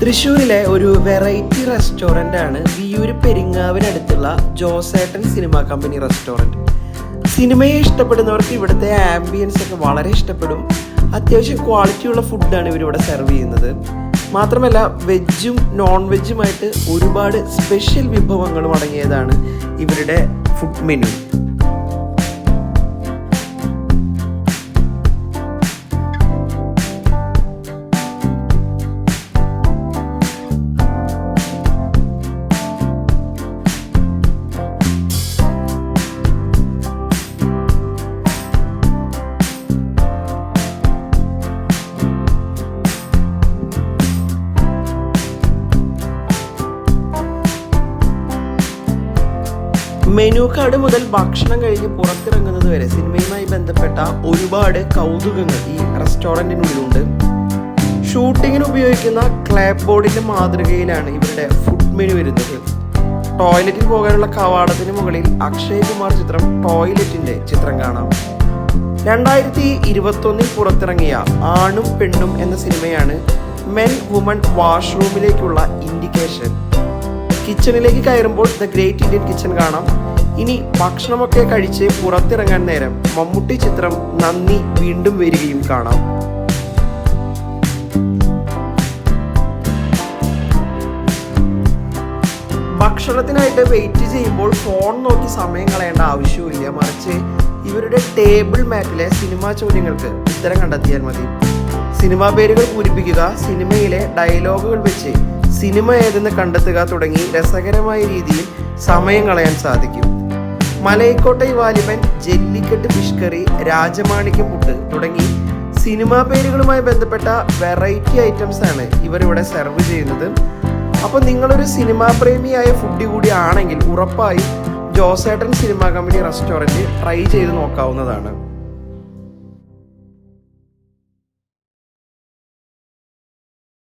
തൃശ്ശൂരിലെ ഒരു variety restaurant ആണ് വിയൂര് പെരിങ്ങാവിനടുത്തുള്ള ജോസേട്ടൻ സിനിമ കമ്പനി റെസ്റ്റോറന്റ് സിനിമയെ ഇഷ്ടപ്പെടുന്നവർക്ക് ഇവിടുത്തെ ആംബിയൻസ് ഒക്കെ വളരെ ഇഷ്ടപ്പെടും. അത്യാവശ്യം ക്വാളിറ്റിയുള്ള ഫുഡാണ് ഇവരിവിടെ സെർവ് ചെയ്യുന്നത്. മാത്രമല്ല വെജും നോൺ വെജുമായിട്ട് ഒരുപാട് സ്പെഷ്യൽ വിഭവങ്ങളും അടങ്ങിയതാണ് ഇവരുടെ ഫുഡ് മെനു മെനു കാർഡ് മുതൽ ഭക്ഷണം കഴിഞ്ഞ് പുറത്തിറങ്ങുന്നത് വരെ സിനിമയുമായി ബന്ധപ്പെട്ട ഒരുപാട് കൗതുകങ്ങൾ ഈ റെസ്റ്റോറന്റിനുള്ളിലുണ്ട് ഷൂട്ടിങ്ങിന് ഉപയോഗിക്കുന്ന ക്ലാപ്പ് ബോർഡിന്റെ മാതൃകയിലാണ് ഇവരുടെ ഫുഡ് മെനു വരുന്നത്. ടോയ്ലറ്റിൽ പോകാനുള്ള കവാടത്തിന് മുകളിൽ അക്ഷയ് കുമാർ ചിത്രം ടോയ്ലറ്റിന്റെ ചിത്രം കാണാം. രണ്ടായിരത്തി ഇരുപത്തൊന്നിൽ പുറത്തിറങ്ങിയ ആണും പെണ്ണും എന്ന സിനിമയാണ് മെൻ വുമൺ വാഷ്റൂമിലേക്കുള്ള ഇൻഡിക്കേഷൻ. കിച്ചണിലേക്ക് കയറുമ്പോൾ ദ ഗ്രേറ്റ് ഇന്ത്യൻ കിച്ചൺ കാണാം. ഇനി ഭക്ഷണമൊക്കെ കഴിച്ച് പുറത്തിറങ്ങാൻ നേരം മമ്മൂട്ടി ചിത്രം നന്ദി വീണ്ടും വരികയും കാണാം. ഭക്ഷണത്തിനായിട്ട് വെയിറ്റ് ചെയ്യുമ്പോൾ ഫോൺ നോക്കി സമയം കളയേണ്ട ആവശ്യമില്ല മറിച്ച് ഇവരുടെ ടേബിൾ മാറ്റിലെ സിനിമാ ചോദ്യങ്ങൾക്ക് ഉത്തരം കണ്ടെത്തിയാൽ മതി. സിനിമാ പേരുകൾ പൂരിപ്പിക്കുക സിനിമയിലെ ഡയലോഗുകൾ വെച്ച് സിനിമ ഏതെന്ന് കണ്ടെത്തുക തുടങ്ങി രസകരമായ രീതിയിൽ സമയം കളയാൻ സാധിക്കും. മലൈക്കോട്ടൈ വാലിബൻ ജെല്ലിക്കെട്ട് ഫിഷ് കറി രാജമാണിക്യം പുട്ട് തുടങ്ങി സിനിമാ പേരുകളുമായി ബന്ധപ്പെട്ട വെറൈറ്റി ഐറ്റംസ് ആണ് ഇവരിവിടെ സെർവ് ചെയ്യുന്നത്. അപ്പോൾ നിങ്ങളൊരു സിനിമാ പ്രേമിയായ ഫുഡ് കൂടി ആണെങ്കിൽ ഉറപ്പായും Josettan cinema company restaurant try ചെയ്ത് നോക്കാവുന്നതാണ്.